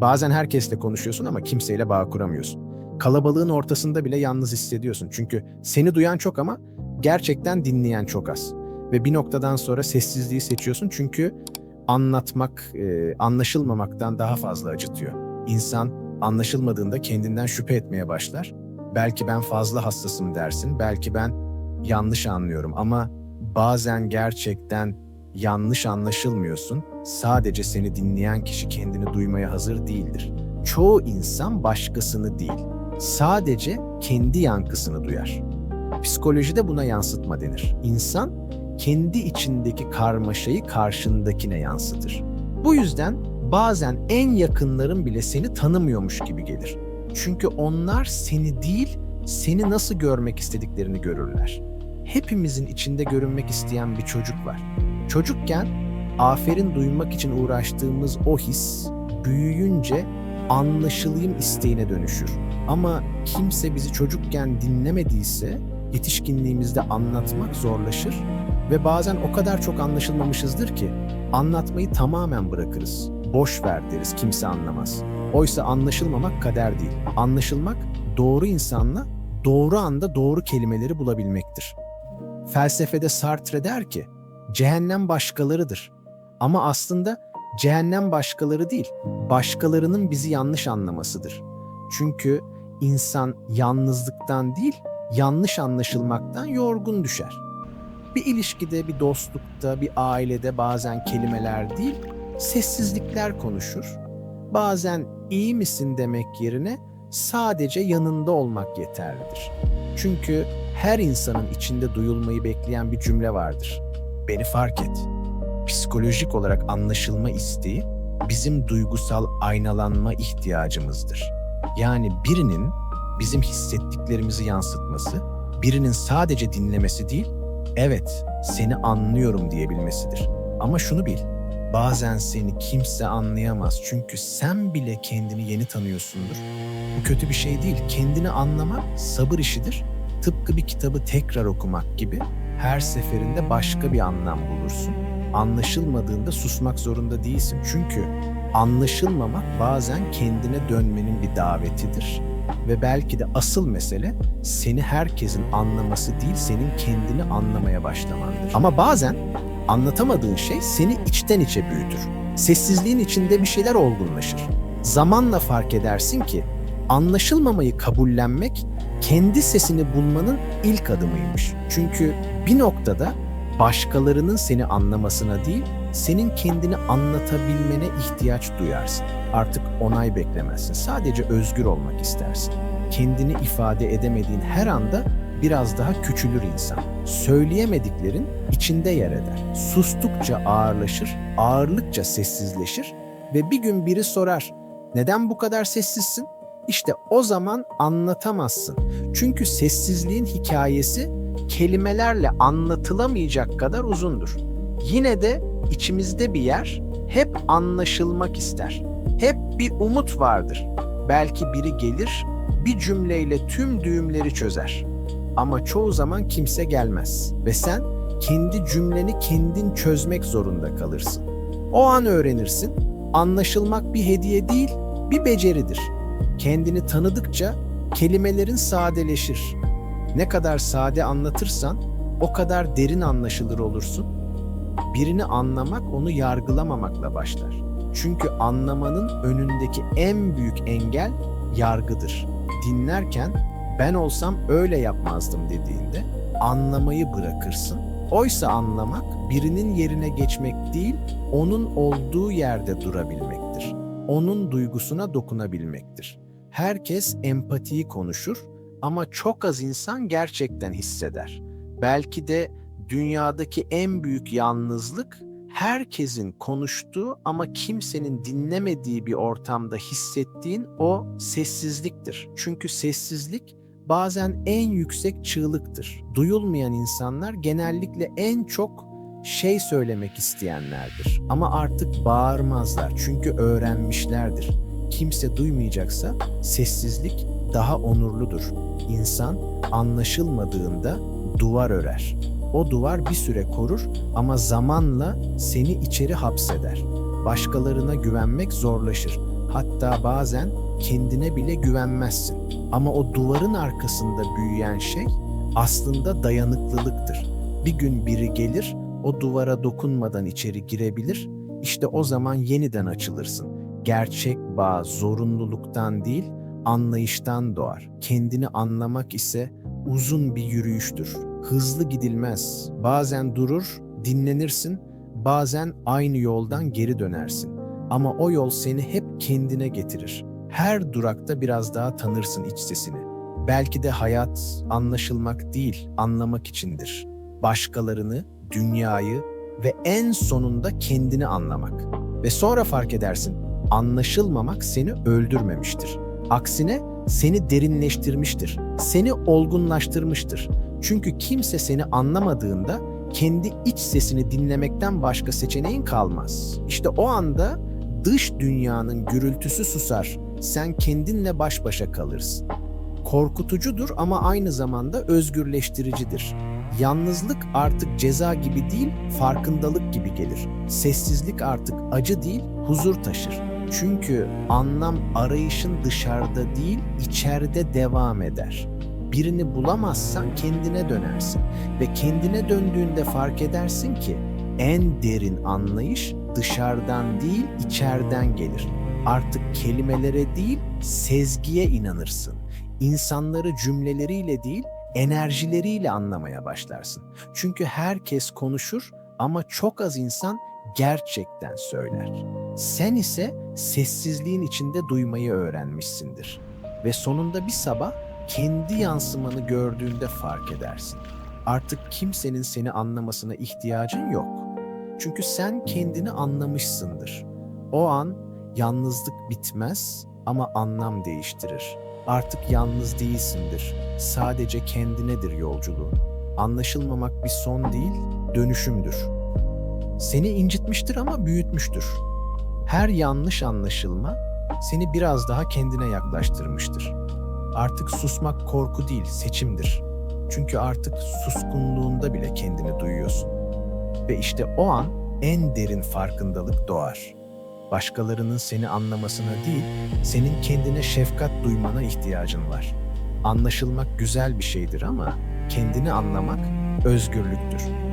Bazen herkesle konuşuyorsun ama kimseyle bağ kuramıyorsun. Kalabalığın ortasında bile yalnız hissediyorsun. Çünkü seni duyan çok ama gerçekten dinleyen çok az. Ve bir noktadan sonra sessizliği seçiyorsun çünkü anlatmak, e, anlaşılmamaktan daha fazla acıtıyor. İnsan anlaşılmadığında kendinden şüphe etmeye başlar. Belki ben fazla hassasım dersin, belki ben yanlış anlıyorum ama bazen gerçekten yanlış anlaşılmıyorsun. Sadece seni dinleyen kişi kendini duymaya hazır değildir. Çoğu insan başkasını değil, sadece kendi yankısını duyar. Psikolojide buna yansıtma denir. İnsan kendi içindeki karmaşayı karşındakine yansıtır. Bu yüzden bazen en yakınların bile seni tanımıyormuş gibi gelir. Çünkü onlar seni değil, seni nasıl görmek istediklerini görürler. Hepimizin içinde görünmek isteyen bir çocuk var. Çocukken aferin duymak için uğraştığımız o his büyüyünce anlaşılayım isteğine dönüşür. Ama kimse bizi çocukken dinlemediyse yetişkinliğimizde anlatmak zorlaşır ve bazen o kadar çok anlaşılmamışızdır ki anlatmayı tamamen bırakırız. Boş ver deriz kimse anlamaz. Oysa anlaşılmamak kader değil. Anlaşılmak doğru insanla doğru anda doğru kelimeleri bulabilmektir. Felsefede Sartre der ki, cehennem başkalarıdır. Ama aslında cehennem başkaları değil, başkalarının bizi yanlış anlamasıdır. Çünkü insan yalnızlıktan değil, yanlış anlaşılmaktan yorgun düşer. Bir ilişkide, bir dostlukta, bir ailede bazen kelimeler değil, sessizlikler konuşur. Bazen iyi misin demek yerine sadece yanında olmak yeterlidir. Çünkü her insanın içinde duyulmayı bekleyen bir cümle vardır. Beni fark et. Psikolojik olarak anlaşılma isteği bizim duygusal aynalanma ihtiyacımızdır. Yani birinin bizim hissettiklerimizi yansıtması, birinin sadece dinlemesi değil, evet seni anlıyorum diyebilmesidir. Ama şunu bil, bazen seni kimse anlayamaz çünkü sen bile kendini yeni tanıyorsundur. Bu kötü bir şey değil, kendini anlamak sabır işidir. Tıpkı bir kitabı tekrar okumak gibi her seferinde başka bir anlam bulursun. Anlaşılmadığında susmak zorunda değilsin. Çünkü anlaşılmamak bazen kendine dönmenin bir davetidir. Ve belki de asıl mesele seni herkesin anlaması değil, senin kendini anlamaya başlamandır. Ama bazen anlatamadığın şey seni içten içe büyütür. Sessizliğin içinde bir şeyler olgunlaşır. Zamanla fark edersin ki anlaşılmamayı kabullenmek kendi sesini bulmanın ilk adımıymış. Çünkü bir noktada başkalarının seni anlamasına değil, senin kendini anlatabilmene ihtiyaç duyarsın. Artık onay beklemezsin. Sadece özgür olmak istersin. Kendini ifade edemediğin her anda biraz daha küçülür insan. Söyleyemediklerin içinde yer eder. Sustukça ağırlaşır, ağırlıkça sessizleşir ve bir gün biri sorar, neden bu kadar sessizsin? İşte o zaman anlatamazsın. Çünkü sessizliğin hikayesi kelimelerle anlatılamayacak kadar uzundur. Yine de içimizde bir yer hep anlaşılmak ister. Hep bir umut vardır. Belki biri gelir, bir cümleyle tüm düğümleri çözer. Ama çoğu zaman kimse gelmez ve sen kendi cümleni kendin çözmek zorunda kalırsın. O an öğrenirsin. Anlaşılmak bir hediye değil, bir beceridir. Kendini tanıdıkça kelimelerin sadeleşir. Ne kadar sade anlatırsan o kadar derin anlaşılır olursun. Birini anlamak onu yargılamamakla başlar. Çünkü anlamanın önündeki en büyük engel yargıdır. Dinlerken ben olsam öyle yapmazdım dediğinde anlamayı bırakırsın. Oysa anlamak birinin yerine geçmek değil, onun olduğu yerde durabilmektir. Onun duygusuna dokunabilmektir. Herkes empatiyi konuşur ama çok az insan gerçekten hisseder. Belki de dünyadaki en büyük yalnızlık herkesin konuştuğu ama kimsenin dinlemediği bir ortamda hissettiğin o sessizliktir. Çünkü sessizlik bazen en yüksek çığlıktır. Duyulmayan insanlar genellikle en çok şey söylemek isteyenlerdir. Ama artık bağırmazlar çünkü öğrenmişlerdir. Kimse duymayacaksa sessizlik daha onurludur. İnsan anlaşılmadığında duvar örer. O duvar bir süre korur ama zamanla seni içeri hapseder. Başkalarına güvenmek zorlaşır. Hatta bazen kendine bile güvenmezsin. Ama o duvarın arkasında büyüyen şey aslında dayanıklılıktır. Bir gün biri gelir, o duvara dokunmadan içeri girebilir, işte o zaman yeniden açılırsın. Gerçek bağ zorunluluktan değil, anlayıştan doğar. Kendini anlamak ise uzun bir yürüyüştür. Hızlı gidilmez. Bazen durur, dinlenirsin, bazen aynı yoldan geri dönersin. Ama o yol seni hep kendine getirir. Her durakta biraz daha tanırsın iç sesini. Belki de hayat anlaşılmak değil, anlamak içindir. Başkalarını, dünyayı ve en sonunda kendini anlamak. Ve sonra fark edersin, anlaşılmamak seni öldürmemiştir. Aksine seni derinleştirmiştir, seni olgunlaştırmıştır. Çünkü kimse seni anlamadığında kendi iç sesini dinlemekten başka seçeneğin kalmaz. İşte o anda dış dünyanın gürültüsü susar, sen kendinle baş başa kalırsın. Korkutucudur ama aynı zamanda özgürleştiricidir. Yalnızlık artık ceza gibi değil, farkındalık gibi gelir. Sessizlik artık acı değil, huzur taşır. Çünkü anlam arayışın dışarıda değil, içeride devam eder. Birini bulamazsan kendine dönersin ve kendine döndüğünde fark edersin ki en derin anlayış dışarıdan değil, içeriden gelir. Artık kelimelere değil, sezgiye inanırsın. İnsanları cümleleriyle değil, enerjileriyle anlamaya başlarsın. Çünkü herkes konuşur ama çok az insan gerçekten söyler. Sen ise sessizliğin içinde duymayı öğrenmişsindir. Ve sonunda bir sabah kendi yansımanı gördüğünde fark edersin. Artık kimsenin seni anlamasına ihtiyacın yok. Çünkü sen kendini anlamışsındır. O an yalnızlık bitmez ama anlam değiştirir. Artık yalnız değilsindir. Sadece kendinedir yolculuğun. Anlaşılmamak bir son değil, dönüşümdür. Seni incitmiştir ama büyütmüştür. Her yanlış anlaşılma seni biraz daha kendine yaklaştırmıştır. Artık susmak korku değil, seçimdir. Çünkü artık suskunluğunda bile kendini duyuyorsun. Ve işte o an en derin farkındalık doğar. Başkalarının seni anlamasına değil, senin kendine şefkat duymana ihtiyacın var. Anlaşılmak güzel bir şeydir ama kendini anlamak özgürlüktür.